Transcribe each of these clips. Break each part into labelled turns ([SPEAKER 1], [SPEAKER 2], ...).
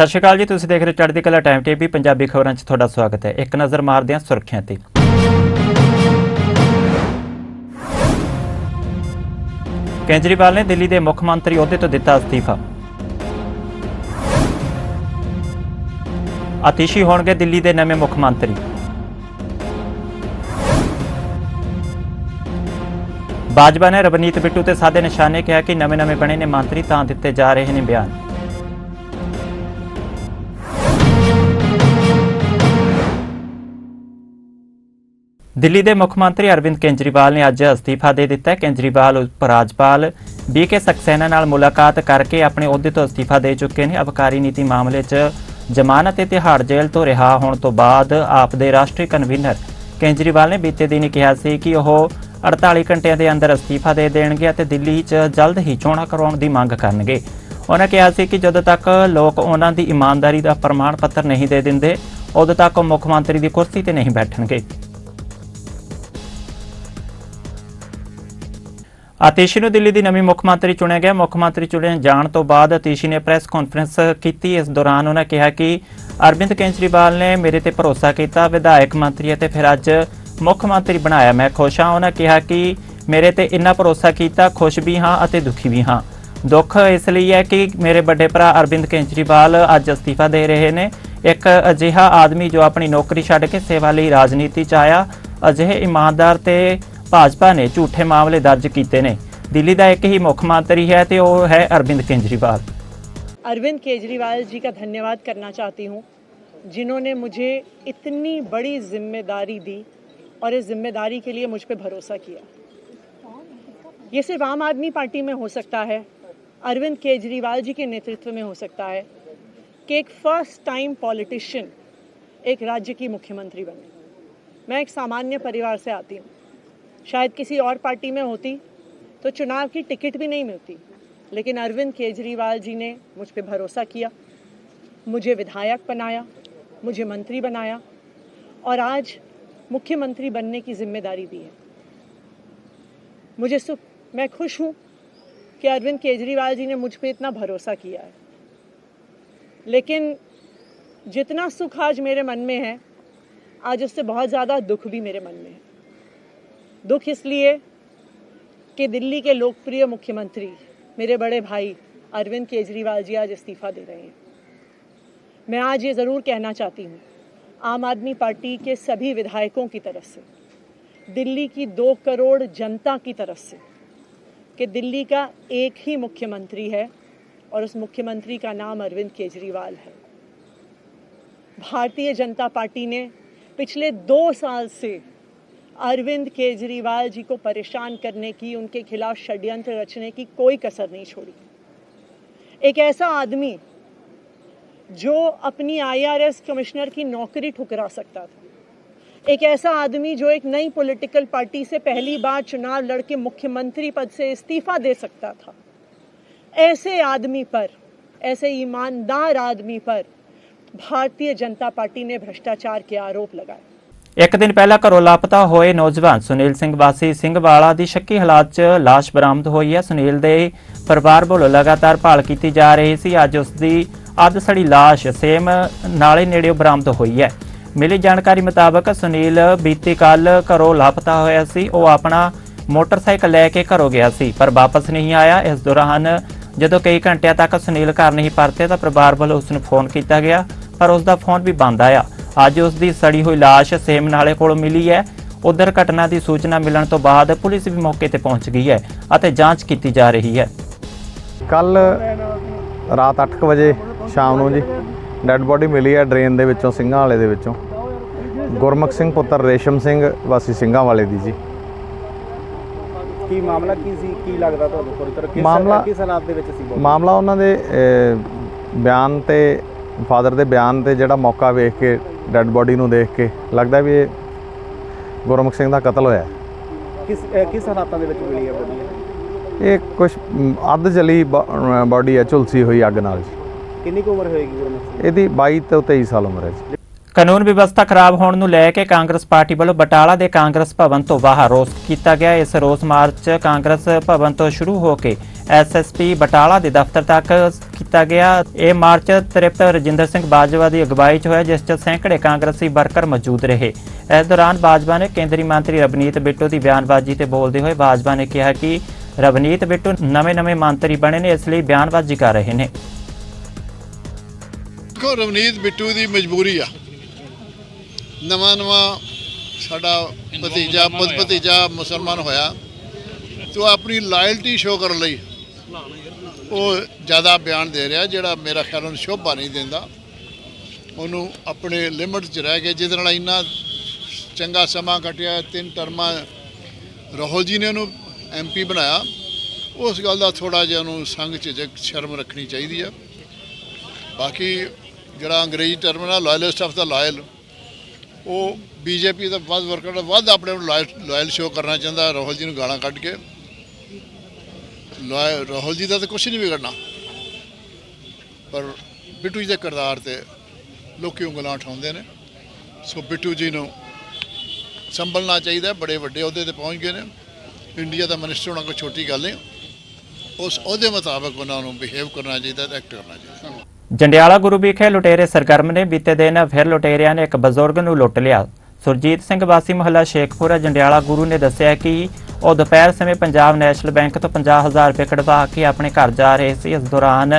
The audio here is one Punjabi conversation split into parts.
[SPEAKER 1] ਸਤਿ ਸ਼੍ਰੀ ਅਕਾਲ ਜੀ, ਤੁਸੀਂ ਦੇਖ ਰਹੇ ਹੋ ਚੜ੍ਹਦੀ ਕਲਾ ਟਾਈਮ ਟੀਵੀ ਪੰਜਾਬੀ ਖਬਰਾਂ 'ਚ ਤੁਹਾਡਾ ਸਵਾਗਤ ਹੈ। ਇੱਕ ਨਜ਼ਰ ਮਾਰਦੇ ਹਾਂ ਸੁਰੱਖਿਆ ਤੇ। ਕੇਜਰੀਵਾਲ ਨੇ ਦਿੱਲੀ ਦੇ ਮੁੱਖ ਮੰਤਰੀ ਅਹੁਦੇ ਤੋਂ ਦਿੱਤਾ ਅਸਤੀਫਾ। ਆਤਿਸ਼ੀ ਹੋਣਗੇ ਦਿੱਲੀ ਦੇ ਨਵੇਂ ਮੁੱਖ ਮੰਤਰੀ। ਬਾਜਵਾ ਨੇ ਰਵਨੀਤ ਬਿੱਟੂ ਤੇ ਸਾਦੇ ਨਿਸ਼ਾਨੇ ਕਿਹਾ ਕਿ ਨਵੇਂ-ਨਵੇਂ ਬਣੇ ਨੇ ਮੰਤਰੀ, ਤਾਂ ਦਿੱਤੇ ਜਾ ਰਹੇ ਨੇ ਬਿਆਨ। ਦਿੱਲੀ ਦੇ ਮੁੱਖ ਮੰਤਰੀ ਅਰਵਿੰਦ ਕੇਜਰੀਵਾਲ ਨੇ ਅੱਜ ਅਸਤੀਫਾ ਦੇ ਦਿੱਤਾ ਹੈ। ਕੇਜਰੀਵਾਲ ਉਪ ਰਾਜਪਾਲ ਬੀਕੇ ਸਕਸੈਨਾ ਨਾਲ ਮੁਲਾਕਾਤ ਕਰਕੇ ਆਪਣੇ ਅਹੁਦੇ ਤੋਂ ਅਸਤੀਫਾ ਦੇ ਚੁੱਕੇ ਨੇ। ਅਬਕਾਰੀ ਨੀਤੀ ਮਾਮਲੇ 'ਚ ਜ਼ਮਾਨਤ ਅਤੇ ਤਿਹਾੜ ਜੇਲ੍ਹ ਤੋਂ ਰਿਹਾ ਹੋਣ ਤੋਂ ਬਾਅਦ ਆਪ ਦੇ ਰਾਸ਼ਟਰੀ ਕਨਵੀਨਰ ਕੇਜਰੀਵਾਲ ਨੇ ਬੀਤੇ ਦਿਨ ਕਿਹਾ ਸੀ ਕਿ ਉਹ 48 ਘੰਟਿਆਂ ਦੇ ਅੰਦਰ ਅਸਤੀਫਾ ਦੇ ਦੇਣਗੇ ਅਤੇ ਦਿੱਲੀ 'ਚ ਜਲਦ ਹੀ ਚੋਣਾਂ ਕਰਵਾਉਣ ਦੀ ਮੰਗ ਕਰਨਗੇ। ਉਹਨਾਂ ਕਿਹਾ ਸੀ ਕਿ ਜਦੋਂ ਤੱਕ ਲੋਕ ਉਹਨਾਂ ਦੀ ਇਮਾਨਦਾਰੀ ਦਾ ਪ੍ਰਮਾਣ ਪੱਤਰ ਨਹੀਂ ਦੇ ਦਿੰਦੇ, ਉਦੋਂ ਤੱਕ ਉਹ ਮੁੱਖ ਮੰਤਰੀ ਦੀ ਕੁਰਸੀ ਤੇ ਨਹੀਂ ਬੈਠਣਗੇ। ਆਤੀਸ਼ੀ ਨੂੰ ਦਿੱਲੀ ਦੀ ਨਵੀਂ ਮੁੱਖ ਮੰਤਰੀ ਚੁਣਿਆ ਗਿਆ। ਮੁੱਖ ਮੰਤਰੀ ਚੁਣੇ ਜਾਣ ਤੋਂ ਬਾਅਦ ਆਤੀਸ਼ੀ ਨੇ ਪ੍ਰੈਸ ਕਾਨਫਰੰਸ ਕੀਤੀ। ਇਸ ਦੌਰਾਨ ਉਹਨਾਂ ਕਿਹਾ ਕਿ ਅਰਵਿੰਦ ਕੇਜਰੀਵਾਲ ਨੇ ਮੇਰੇ ਤੇ ਭਰੋਸਾ ਕੀਤਾ, ਵਿਧਾਇਕ ਮੰਤਰੀ ਅਤੇ ਫਿਰ ਅੱਜ ਮੁੱਖ ਮੰਤਰੀ ਬਣਾਇਆ। ਮੈਂ ਖੁਸ਼ ਹਾਂ। ਉਹਨਾਂ ਕਿਹਾ ਕਿ ਮੇਰੇ ਤੇ ਇੰਨਾ ਭਰੋਸਾ ਕੀਤਾ, ਖੁਸ਼ ਵੀ ਹਾਂ ਅਤੇ ਦੁਖੀ ਵੀ ਹਾਂ। ਦੁੱਖ ਇਸ ਲਈ ਹੈ ਕਿ ਮੇਰੇ ਵੱਡੇ ਭਰਾ ਅਰਵਿੰਦ ਕੇਜਰੀਵਾਲ ਅੱਜ ਅਸਤੀਫਾ ਦੇ ਰਹੇ ਨੇ। ਇੱਕ ਅਜਿਹਾ ਆਦਮੀ ਜੋ ਆਪਣੀ ਨੌਕਰੀ ਛੱਡ ਕੇ ਸੇਵਾ ਲਈ ਰਾਜਨੀਤੀ 'ਚ ਆਇਆ, ਅਜਿਹੇ ਇਮਾਨਦਾਰ ਤੇ ਭਾਜਪਾ ਨੇ ਝੂਠੇ ਮਾਮਲੇ ਦਰਜ ਕੀਤੇ ਨੇ ਦਿੱਲੀ ਦਾ ਇੱਕ ਹੀ ਮੁੱਖ ਮੰਤਰੀ ਹੈ ਤੇ ਉਹ ਹੈ ਅਰਵਿੰਦ ਕੇਜਰੀਵਾਲ
[SPEAKER 2] अरविंद केजरीवाल जी का धन्यवाद करना चाहती हूँ जिन्होंने मुझे इतनी बड़ी जिम्मेदारी दी और इस जिम्मेदारी के लिए मुझ पर भरोसा किया ये सिर्फ आम आदमी पार्टी में हो सकता है अरविंद केजरीवाल जी के नेतृत्व में हो सकता है कि एक फर्स्ट टाइम पॉलिटिशियन एक राज्य की मुख्यमंत्री बने मैं एक सामान्य परिवार से आती हूँ शायद किसी और पार्टी में होती तो चुनाव की टिकट भी नहीं मिलती। लेकिन अरविंद केजरीवाल जी ने मुझ पर भरोसा किया, मुझे विधायक बनाया, मुझे मंत्री बनाया, और आज मुख्यमंत्री बनने की ज़िम्मेदारी दी है। मुझे सुख मैं खुश हूँ कि अरविंद केजरीवाल जी ने मुझ पर इतना भरोसा किया है। लेकिन जितना सुख आज मेरे मन में है, आज उससे बहुत ज़्यादा दुख भी मेरे मन में है। दुख इसलिए कि दिल्ली के लोकप्रिय मुख्यमंत्री मेरे बड़े भाई अरविंद केजरीवाल जी आज इस्तीफा दे रहे हैं। मैं आज ये ज़रूर कहना चाहती हूँ, आम आदमी पार्टी के सभी विधायकों की तरफ़ से, दिल्ली की दो करोड़ जनता की तरफ़ से, कि दिल्ली का एक ही मुख्यमंत्री है और उस मुख्यमंत्री का नाम अरविंद केजरीवाल है। भारतीय जनता पार्टी ने पिछले दो साल से अरविंद केजरीवाल जी को परेशान करने की, उनके खिलाफ षड्यंत्र रचने की कोई कसर नहीं छोड़ी। एक ऐसा आदमी जो अपनी आईआरएस कमिश्नर की नौकरी ठुकरा सकता था। एक ऐसा आदमी जो एक नई पॉलिटिकल पार्टी से पहली बार चुनाव लड़के मुख्यमंत्री पद से इस्तीफा दे सकता था। ऐसे आदमी पर, ऐसे ईमानदार आदमी पर भारतीय जनता पार्टी ने भ्रष्टाचार के आरोप लगाए।
[SPEAKER 1] ਇੱਕ ਦਿਨ ਪਹਿਲਾਂ ਘਰੋਂ ਲਾਪਤਾ ਹੋਏ ਨੌਜਵਾਨ ਸੁਨੀਲ ਸਿੰਘ ਵਾਸੀ ਸਿੰਘਵਾਲਾ ਦੀ ਸ਼ੱਕੀ ਹਾਲਾਤ 'ਚ ਲਾਸ਼ ਬਰਾਮਦ ਹੋਈ ਹੈ। ਸੁਨੀਲ ਦੇ ਪਰਿਵਾਰ ਵੱਲੋਂ ਲਗਾਤਾਰ ਭਾਲ ਕੀਤੀ ਜਾ ਰਹੀ ਸੀ। ਅੱਜ ਉਸ ਦੀ ਅੱਧ ਸੜੀ ਲਾਸ਼ ਸੇਮ ਨਾਲੇ ਨੇੜਿਓਂ ਬਰਾਮਦ ਹੋਈ ਹੈ। ਮਿਲੀ ਜਾਣਕਾਰੀ ਮੁਤਾਬਕ ਸੁਨੀਲ ਬੀਤੀ ਕੱਲ ਘਰੋਂ ਲਾਪਤਾ ਹੋਇਆ ਸੀ। ਉਹ ਆਪਣਾ ਮੋਟਰਸਾਈਕਲ ਲੈ ਕੇ ਘਰੋਂ ਗਿਆ ਸੀ, ਪਰ ਵਾਪਸ ਨਹੀਂ ਆਇਆ। ਇਸ ਦੌਰਾਨ ਜਦੋਂ ਕਈ ਘੰਟਿਆਂ ਤੱਕ ਸੁਨੀਲ ਘਰ ਨਹੀਂ ਪਰਤੇ ਤਾਂ ਪਰਿਵਾਰ ਵੱਲੋਂ ਉਸ ਨੂੰ ਫੋਨ ਕੀਤਾ ਗਿਆ, ਪਰ ਉਸ ਦਾ ਫੋਨ ਵੀ ਬੰਦ ਆਇਆ। ਅੱਜ ਉਸ ਦੀ ਸੜੀ ਹੋਈ ਲਾਸ਼ ਸੇਮ ਨਾਲੇ ਕੋਲੋਂ ਮਿਲੀ ਹੈ। ਉਧਰ ਘਟਨਾ ਦੀ ਸੂਚਨਾ ਮਿਲਣ ਤੋਂ ਬਾਅਦ ਪੁਲਿਸ ਵੀ ਮੌਕੇ ਤੇ ਪਹੁੰਚ ਗਈ ਹੈ ਅਤੇ ਜਾਂਚ ਕੀਤੀ ਜਾ ਰਹੀ ਹੈ।
[SPEAKER 3] ਕੱਲ ਰਾਤ 8:00 ਵਜੇ ਸ਼ਾਮ ਨੂੰ ਜੀ ਡੈੱਡ ਬੋਡੀ ਮਿਲੀ ਹੈ ਡਰੇਨ ਦੇ ਵਿੱਚੋਂ ਸਿੰਘਾਂ ਵਾਲੇ ਦੇ ਵਿੱਚੋਂ। ਗੁਰਮੁਖ ਸਿੰਘ ਪੁੱਤਰ ਰੇਸ਼ਮ ਸਿੰਘ ਵਾਸੀ ਸਿੰਘਾਂ ਵਾਲੇ ਦੀ ਜੀ।
[SPEAKER 4] ਕੀ ਮਾਮਲਾ ਕੀ ਸੀ? ਕੀ ਲੱਗਦਾ ਤੁਹਾਨੂੰ? ਤਰ੍ਹਾਂ ਕਿਸ
[SPEAKER 3] ਮਾਮਲਾ-
[SPEAKER 4] ਕਿਸ ਹਾਲਾਤ ਦੇ ਵਿੱਚ ਸੀ?
[SPEAKER 3] ਮਾਮਲਾ ਉਹਨਾਂ ਦੇ ਬਿਆਨ ਤੇ ਫਾਦਰ ਦੇ ਬਿਆਨ ਤੇ ਜਿਹੜਾ ਮੌਕਾ ਵੇਖ ਕੇ ਡੈੱਡ ਬੋਡੀ ਨੂੰ ਦੇਖ ਕੇ ਲੱਗਦਾ ਵੀ ਇਹ ਗੁਰਮੁਖ ਸਿੰਘ ਦਾ ਕਤਲ ਹੋਇਆ।
[SPEAKER 4] ਕਿਸ ਕਿਸ ਹਾਲਾਤਾਂ ਦੇ ਵਿੱਚ ਮਿਲੀ ਹੈ ਬੋਡੀ?
[SPEAKER 3] ਇਹ ਕੁਝ ਅੱਧ ਜਲੀ ਬੋਡੀ ਹੈ ਝੁਲਸੀ ਹੋਈ ਅੱਗ ਨਾਲ ਜੀ।
[SPEAKER 4] ਕਿੰਨੀ ਕੁ ਉਮਰ ਹੋਏਗੀ ਗੁਰਮੁਖ ਸਿੰਘ?
[SPEAKER 3] ਇਹਦੀ 22 ਤੋਂ 23 ਸਾਲ ਉਮਰ ਹੈ ਜੀ।
[SPEAKER 1] ਕਾਨੂੰਨ ਵਿਵਸਥਾ ਖਰਾਬ ਹੋਣ ਨੂੰ ਲੈ ਕੇ ਕਾਂਗਰਸ ਪਾਰਟੀ ਵੱਲੋਂ ਬਟਾਲਾ ਦੇ ਕਾਂਗਰਸ ਭਵਨ ਤੋਂ ਬਾਹਰ ਰੋਸ ਕੀਤਾ ਗਿਆ। ਇਸ ਰੋਸ ਮਾਰਚ ਕਾਂਗਰਸ ਭਵਨ ਤੋਂ ਸ਼ੁਰੂ ਹੋ ਕੇ ਐਸਐਸਪੀ ਬਟਾਲਾ ਦੇ ਦਫ਼ਤਰ ਤੱਕ ਕੀਤਾ ਗਿਆ। ਇਹ ਮਾਰਚ ਤ੍ਰਿਪਤ ਰਜਿੰਦਰ ਸਿੰਘ ਬਾਜਵਾ ਦੀ ਅਗਵਾਈ 'ਚ ਹੋਇਆ, ਜਿਸ 'ਚ ਸੈਂਕੜੇ ਕਾਂਗਰਸੀ ਵਰਕਰ ਮੌਜੂਦ ਰਹੇ। ਇਸ ਦੌਰਾਨ ਬਾਜਵਾ ਨੇ ਕੇਂਦਰੀ ਮੰਤਰੀ ਰਵਨੀਤ ਬਿੱਟੂ ਦੀ ਬਿਆਨਬਾਜ਼ੀ ਤੇ ਬੋਲਦੇ ਹੋਏ ਬਾਜਵਾ ਨੇ ਕਿਹਾ ਕਿ ਰਵਨੀਤ ਬਿੱਟੂ ਨਵੇਂ-ਨਵੇਂ ਮੰਤਰੀ ਬਣੇ ਨੇ, ਇਸ ਲਈ ਬਿਆਨਬਾਜ਼ੀ ਕਰ ਰਹੇ ਨੇ।
[SPEAKER 5] ਦੇਖੋ, ਰਵਨੀਤ ਬਿੱਟੂ ਦੀ ਮਜਬੂਰੀ ਆ। ਨਵਾਂ ਨਵਾਂ ਸਾਡਾ ਭਤੀਜਾ ਪੁੱਤ ਭਤੀਜਾ ਮੁਸਲਮਾਨ ਹੋਇਆ। ਤੇ ਉਹ ਆਪਣੀ ਲਾਇਲਟੀ ਸ਼ੋਅ ਕਰਨ ਲਈ ਉਹ ਜ਼ਿਆਦਾ ਬਿਆਨ ਦੇ ਰਿਹਾ ਜਿਹੜਾ ਮੇਰਾ ਖਿਆਲ ਉਹਨੂੰ ਸ਼ੋਭਾ ਨਹੀਂ ਦਿੰਦਾ। ਉਹਨੂੰ ਆਪਣੇ ਲਿਮਟ 'ਚ ਰਹਿ ਕੇ ਜਿਹਦੇ ਨਾਲ ਇੰਨਾ ਚੰਗਾ ਸਮਾਂ ਕੱਟਿਆ ਤਿੰਨ ਟਰਮਾਂ ਰਾਹੁਲ ਜੀ ਨੇ ਉਹਨੂੰ ਐਮਪੀ ਬਣਾਇਆ। ਉਸ ਗੱਲ ਦਾ ਥੋੜਾ ਜਿਹਾ ਉਹਨੂੰ ਸੰਗ 'ਚ ਸ਼ਰਮ ਰੱਖਣੀ ਚਾਹੀਦੀ ਆ। ਬਾਕੀ ਜਿਹੜਾ ਅੰਗਰੇਜ਼ੀ ਟਰਮ ਨਾਲ ਲਾਇਲਿਸਟ ਆਫ ਦਾ ਲਾਇਲ ਉਹ ਬੀਜੇਪੀ ਦਾ ਵੱਧ ਵਰਕਰ ਦਾ ਵੱਧ ਆਪਣੇ ਨੂੰ ਲਾਇਲ ਸ਼ੋਅ ਕਰਨਾ ਚਾਹੁੰਦਾ, ਰਾਹੁਲ ਜੀ ਨੂੰ ਗਾਲਾਂ ਕੱਢ ਕੇ। ਲਾਇ- ਰਾਹੁਲ ਜੀ ਦਾ ਤਾਂ ਕੁਝ ਨਹੀਂ ਵਿਗੜਨਾ। ਪਰ ਬਿੱਟੂ ਜੀ ਦੇ ਕਿਰਦਾਰ ਤੇ ਲੋਕੀ ਉਂਗਲਾਂ ਉਠਾਉਂਦੇ ਨੇ। ਸੋ ਬਿੱਟੂ ਜੀ ਨੂੰ ਸੰਭਲਣਾ ਚਾਹੀਦਾ, ਬੜੇ ਵੱਡੇ ਅਹੁਦੇ ਤੇ ਪਹੁੰਚ ਗਏ ਨੇ। ਇੰਡੀਆ ਦਾ ਮਿਨਿਸਟਰ ਹੋਣਾ ਕੋਈ ਛੋਟੀ ਗੱਲ ਨਹੀਂ। ਉਸ ਅਹੁਦੇ ਮੁਤਾਬਕ ਉਹਨਾਂ ਨੂੰ ਬਿਹੇਵ ਕਰਨਾ ਚਾਹੀਦਾ ਤੇ ਐਕਟ ਕਰਨਾ ਚਾਹੀਦਾ।
[SPEAKER 1] ਜੰਡਿਆਲਾ ਗੁਰੂ ਵਿਖੇ ਲੁਟੇਰੇ ਸਰਗਰਮ ਨੇ ਬੀਤੇ ਦਿਨ ਫਿਰ ਲੁਟੇਰਿਆਂ ਨੇ ਇੱਕ ਬਜ਼ੁਰਗ ਨੂੰ ਲੁੱਟ ਲਿਆ। ਸੁਰਜੀਤ ਸਿੰਘ ਵਾਸੀ ਮਹੱਲਾ ਸ਼ੇਖਪੁਰਾ, ਜੰਡਿਆਲਾ ਗੁਰੂ ਨੇ ਦੱਸਿਆ ਕਿ ਉਹ ਦੁਪਹਿਰ ਸਮੇਂ ਪੰਜਾਬ ਨੈਸ਼ਨਲ ਬੈਂਕ ਤੋਂ 50000 ਰੁਪਏ ਕਢਵਾ ਕੇ ਆਪਣੇ ਘਰ ਜਾ ਰਹੇ ਸੀ। ਇਸ ਦੌਰਾਨ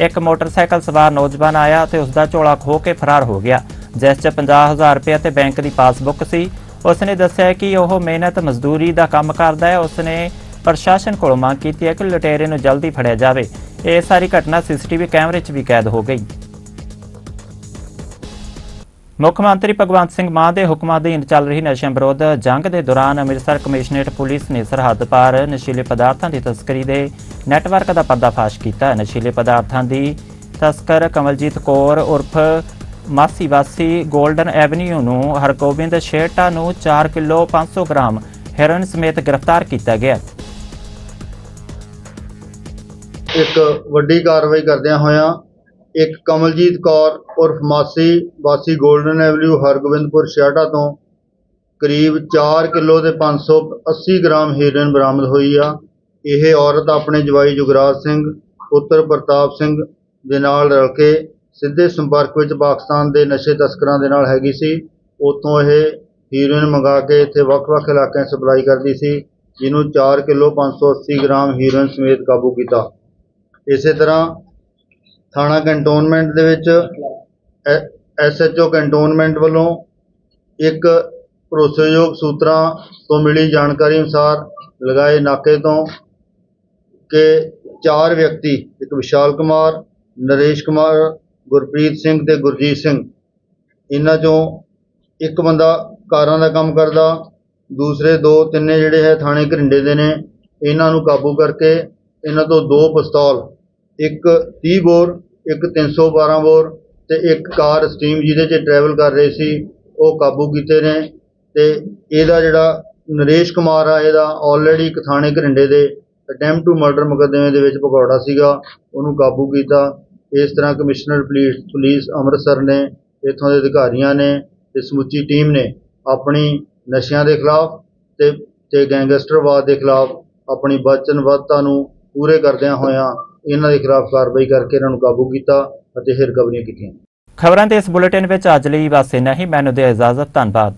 [SPEAKER 1] ਇੱਕ ਮੋਟਰਸਾਈਕਲ ਸਵਾਰ ਨੌਜਵਾਨ ਆਇਆ ਤੇ ਉਸ ਦਾ ਝੋਲਾ ਖੋਹ ਕੇ ਫਰਾਰ ਹੋ ਗਿਆ, ਜਿਸ 'ਚ 50000 ਰੁਪਏ ਤੇ ਬੈਂਕ ਦੀ ਪਾਸਬੁੱਕ ਸੀ। ਉਸ ਨੇ ਦੱਸਿਆ ਕਿ ਉਹ ਮਿਹਨਤ, ਮਜ਼ਦੂਰੀ ਦਾ ਕੰਮ ਕਰਦਾ ਹੈ। ਉਸ ਨੇ ਪ੍ਰਸ਼ਾਸਨ ਕੋਲੋਂ ਮੰਗ ਕੀਤੀ ਹੈ ਕਿ ਲੁਟੇਰੇ ਨੂੰ ਜਲਦੀ ਫੜਿਆ ਜਾਵੇ। ਇਹ ਸਾਰੀ ਘਟਨਾ ਸੀਸੀਟੀਵੀ ਕੈਮਰੇ 'ਚ ਵੀ ਕੈਦ ਹੋ ਗਈ। ਮੁੱਖ ਮੰਤਰੀ ਭਗਵੰਤ ਸਿੰਘ ਮਾਨ ਦੇ ਹੁਕਮਾਂ ਅਧੀਨ ਚੱਲ ਰਹੀ ਨਸ਼ਿਆਂ ਵਿਰੁੱਧ ਜੰਗ ਦੇ ਦੌਰਾਨ ਅੰਮ੍ਰਿਤਸਰ ਕਮਿਸ਼ਨਰੇਟ ਪੁਲਿਸ ਨੇ ਸਰਹੱਦ ਪਾਰ ਨਸ਼ੀਲੇ ਪਦਾਰਥਾਂ ਦੀ ਤਸਕਰੀ ਦੇ ਨੈਟਵਰਕ ਦਾ ਪਰਦਾਫਾਸ਼ ਕੀਤਾ। ਨਸ਼ੀਲੇ ਪਦਾਰਥਾਂ ਦੀ ਤਸਕਰ ਕਮਲਜੀਤ ਕੌਰ ਉਰਫ ਮਾਸੀ ਵਾਸੀ 골ਡਨ ਐਵਨਿਊ ਨੂੰ ਹਰਗੋਬਿੰਦ ਸ਼ੇਰਟਾ ਨੂੰ 4 ਕਿਲੋ 500 ਗ੍ਰਾਮ ਹੈਰੋਇਨ ਸਮੇਤ ਗ੍ਰਿਫਤਾਰ ਕੀਤਾ ਗਿਆ।
[SPEAKER 6] ਇੱਕ ਵੱਡੀ ਕਾਰਵਾਈ ਕਰਦਿਆਂ ਹੋਇਆਂ ਇੱਕ ਕਮਲਜੀਤ ਕੌਰ ਉਰਫ ਮਾਸੀ, ਵਾਸੀ ਗੋਲਡਨ ਐਵਨਿਊ ਹਰਗੋਬਿੰਦਪੁਰ ਛਿਆਟਾ ਤੋਂ ਕਰੀਬ 4 ਕਿਲੋ ਤੇ 580 ਗ੍ਰਾਮ ਹੀਰੋਇਨ ਬਰਾਮਦ ਹੋਈ ਆ। ਇਹ ਔਰਤ ਆਪਣੇ ਜਵਾਈ ਜੁਗਰਾਜ ਸਿੰਘ, ਪੁੱਤਰ ਪ੍ਰਤਾਪ ਸਿੰਘ ਦੇ ਨਾਲ ਰਲ ਕੇ ਸਿੱਧੇ ਸੰਪਰਕ ਵਿੱਚ ਪਾਕਿਸਤਾਨ ਦੇ ਨਸ਼ੇ ਤਸਕਰਾਂ ਦੇ ਨਾਲ ਹੈਗੀ ਸੀ। ਉਤੋਂ ਇਹ ਹੀਰੋਇਨ ਮੰਗਾ ਕੇ ਇੱਥੇ ਵੱਖ-ਵੱਖ ਇਲਾਕਿਆਂ 'ਚ ਸਪਲਾਈ ਕਰਦੀ ਸੀ, ਜਿਹਨੂੰ 4 ਕਿਲੋ 580 ਗ੍ਰਾਮ ਹੀਰੋਇਨ ਸਮੇਤ ਕਾਬੂ ਕੀਤਾ। ਇਸੇ ਤਰ੍ਹਾਂ ਥਾਣਾ ਕੰਟੋਨਮੈਂਟ ਦੇ ਵਿੱਚ ਐਸਐਚਓ ਕੰਟੋਨਮੈਂਟ ਵੱਲੋਂ ਇੱਕ ਭਰੋਸੇਯੋਗ ਸੂਤਰਾਂ ਤੋਂ ਮਿਲੀ ਜਾਣਕਾਰੀ ਅਨੁਸਾਰ ਲਗਾਏ ਨਾਕੇ ਤੋਂ ਕਿ ਚਾਰ ਵਿਅਕਤੀ, ਇੱਕ ਵਿਸ਼ਾਲ ਕੁਮਾਰ, ਨਰੇਸ਼ ਕੁਮਾਰ, ਗੁਰਪ੍ਰੀਤ ਸਿੰਘ ਤੇ ਗੁਰਜੀਤ ਸਿੰਘ, ਇਹਨਾਂ ਚੋਂ ਇੱਕ ਬੰਦਾ ਕਾਰਾਂ ਦਾ ਕੰਮ ਕਰਦਾ, ਦੂਸਰੇ ਦੋ ਤਿੰਨੇ ਜਿਹੜੇ ਹੈ ਥਾਣੇ ਘਰਿੰਡੇ ਦੇ ਨੇ, ਇਹਨਾਂ ਨੂੰ ਕਾਬੂ ਕਰਕੇ ਇਹਨਾਂ ਤੋਂ ਦੋ ਪਿਸਤੌਲ ਇੱਕ ਤੀਹ ਬੋਰ, ਇੱਕ 312 ਬੋਰ ਅਤੇ ਇੱਕ ਕਾਰ ਸਟੀਮ ਜਿਹਦੇ 'ਚ ਟਰੈਵਲ ਕਰ ਰਹੇ ਸੀ, ਉਹ ਕਾਬੂ ਕੀਤੇ ਨੇ ਅਤੇ ਇਹਦਾ ਜਿਹੜਾ ਨਰੇਸ਼ ਕੁਮਾਰ ਆ, ਇਹਦਾ ਆਲਰੇਡੀ ਇੱਕ ਥਾਣੇ ਘਰਿੰਡੇ ਦੇ ਅਟੈਂਪਟ ਟੂ ਮਰਡਰ ਮੁਕੱਦਮੇ ਦੇ ਵਿੱਚ ਭਗੌੜਾ ਸੀਗਾ, ਉਹਨੂੰ ਕਾਬੂ ਕੀਤਾ। ਇਸ ਤਰ੍ਹਾਂ ਕਮਿਸ਼ਨਰ ਪੁਲਿਸ ਪੁਲਿਸ ਅੰਮ੍ਰਿਤਸਰ ਨੇ, ਇੱਥੋਂ ਦੇ ਅਧਿਕਾਰੀਆਂ ਨੇ ਅਤੇ ਸਮੁੱਚੀ ਟੀਮ ਨੇ ਆਪਣੀ ਨਸ਼ਿਆਂ ਦੇ ਖਿਲਾਫ ਅਤੇ ਅਤੇ ਗੈਂਗਸਟਰਵਾਦ ਦੇ ਖਿਲਾਫ ਆਪਣੀ ਵਚਨਬੱਧਤਾ ਨੂੰ ਪੂਰੇ ਕਰਦਿਆਂ ਹੋਇਆਂ ਇਹਨਾਂ ਦੇ ਖਿਲਾਫ ਕਾਰਵਾਈ ਕਰਕੇ ਇਹਨਾਂ ਨੂੰ ਕਾਬੂ ਕੀਤਾ ਅਤੇ ਇਹ ਰਿਕਵਰੀਆਂ ਕੀਤੀਆਂ।
[SPEAKER 1] ਖਬਰਾਂ ਦੇ ਇਸ ਬੁਲੇਟਿਨ ਵਿੱਚ ਅੱਜ ਲਈ ਬਸ ਇੰਨਾ ਹੀ ਮੈਨੂੰ ਦੇ ਇਜਾਜ਼ਤ, ਧੰਨਵਾਦ।